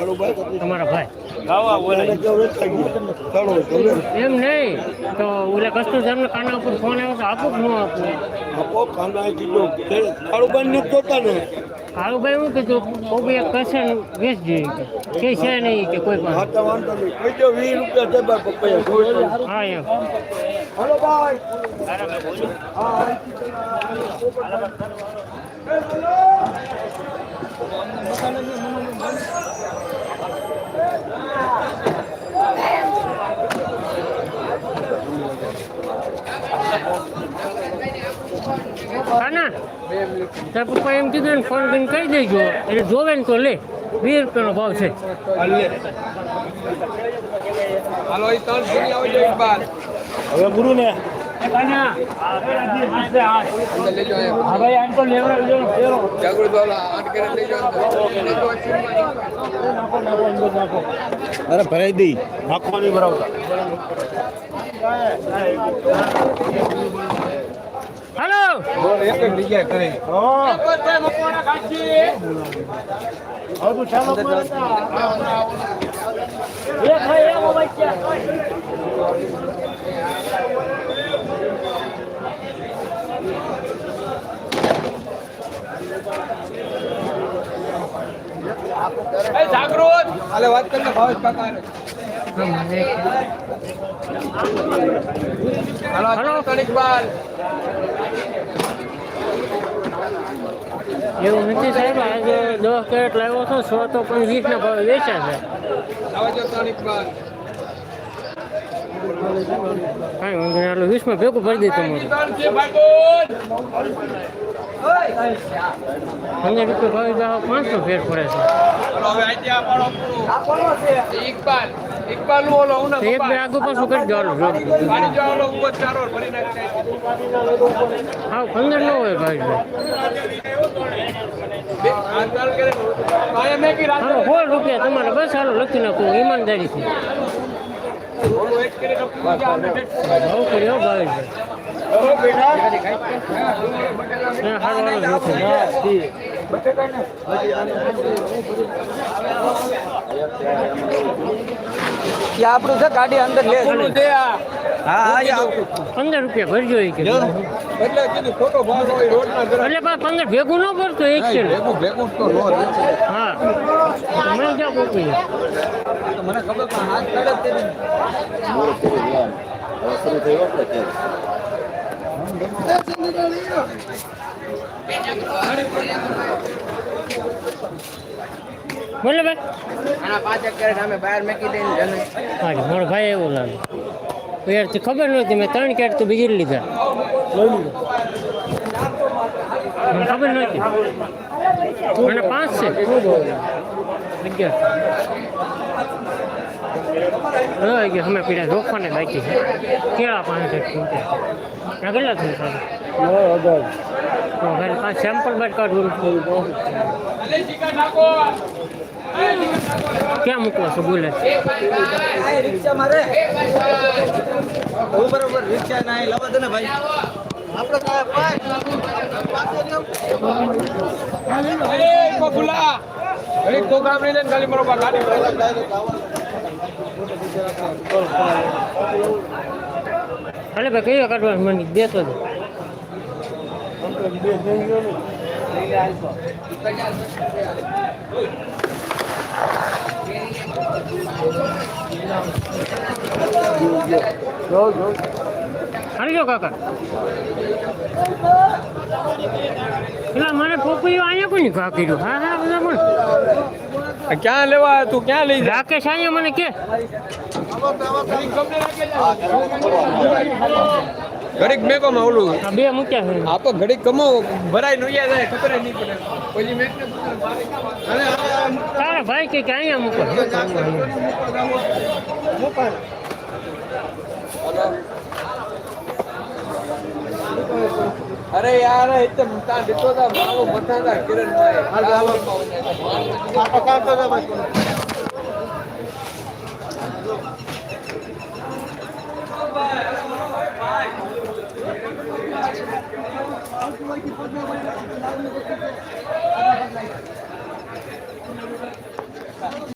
તમારા ભાઈ. એમ નહીં. તો ઓલે કસ્તુરધામને કાના ઉપર ફોન આવ્યો તો આપું કે ન આપું આપો ખાના કીધું કાળુબાઈ ને જોતા ને. કાળુભાઈ શું કીધું કોબી એક કશે ને વેચજે કે છે નહીં કે કોઈ પણ. હાથા વાંધો નહીં. કહી દો વીસ રૂપિયા ભાઈ પપ્પાએ. જોઈ લો. હા એમ. હાલો ભાઈ. કાના તાર પપ્પા એમ કીધું ને ફોન કરીને કહી દેજો. એટલે જોવે ને તો લે. વીસ રૂપિયાનો ભાવ છે. હવે ગુરુ ને અરે ભરાઈ દઈ. નાખવાની ભરાવતા હાલો એક જ જગ્યાએ કરે જાગૃત અલે વાત કરીને ભાવેશ કાકા હાલો હાલો. બાર એવું નથી સાહેબ આજે દસ કેરેટ લાવ્યો છો, સો તો પણ વીસના ભાવે વેચ્યા છે. કાંઈ વાંધો નહીં એટલે વીસમાં ભેગું ભરી દઈ તમારું. પંદર રૂપિયા ભાવે દાવ પાંચસો ફેર પડે છે. નું એક બે પાછું કરી દેવાનું જો પાણી જો. ઓલો ઉપર ચારો ભરી નાખશે હા પંદર નો હોય ભાઈ. સોળ રૂપિયા તમારે બસ હાલો લખી નાખું ઈમાનદારીથી ભાવ કર્યો હારો આપણું છે ગાડી અંદર લે હા હા પંદર રૂપિયા ભરજો એ કે. એટલે કીધું ખોટો ભાવ હોય રોડ ના જરા એટલે પણ પંદર ભેગું ન પડતું એક છે ભેગું ભેગું તો રોડ હા. મને ક્યાં તો મને ખબર પણ હાથ કાઢે જ તેની. બોલે ભાઈ. આના પાંચ એક કેરેટ અમે બહાર મૂકી દઈને જને. હા મારો ભાઈ એવું લાગે. યાર ખબર નહોતી મેં ત્રણ કેટ તો બીજી લીધા. મને ખબર નહોતી મને પાંચ છે. અગિયાર. અગિયાર અમે પીડા રોકવાને બાકી છે. કેળા પાણી કેટલા થયું? સારું તો ઘરે પાંચ સેમ્પલ બાદ કાઢવું ક્યાં મૂકવા છો? બોલે. એ બબુલા ઘડીક તો કામ લઈ લઈને ખાલી મારો બા ગાડી અરે ભાઈ, કયો કાઢવાનું મને દેતો હતો હરજો કાકા. એટલે મને પોપીઓ અહીંયા કોઈ ઘા કર્યું? હા હા બધા પણ ક્યાં લેવા તું? ક્યાં લઈ રાકેશ અહીંયા મને કે. ઘડીક મેકો માં ઓલું બે મૂક્યા છે. આપો ઘડીક કમો ભરાયનું જાય ખબર નહીં પડે. પછી મેં તારા ભાઈ કે અહીંયા મૂકો? અરે યાર એ તો તા દીતો તા માવો મથા તા કિરણ ભાઈ.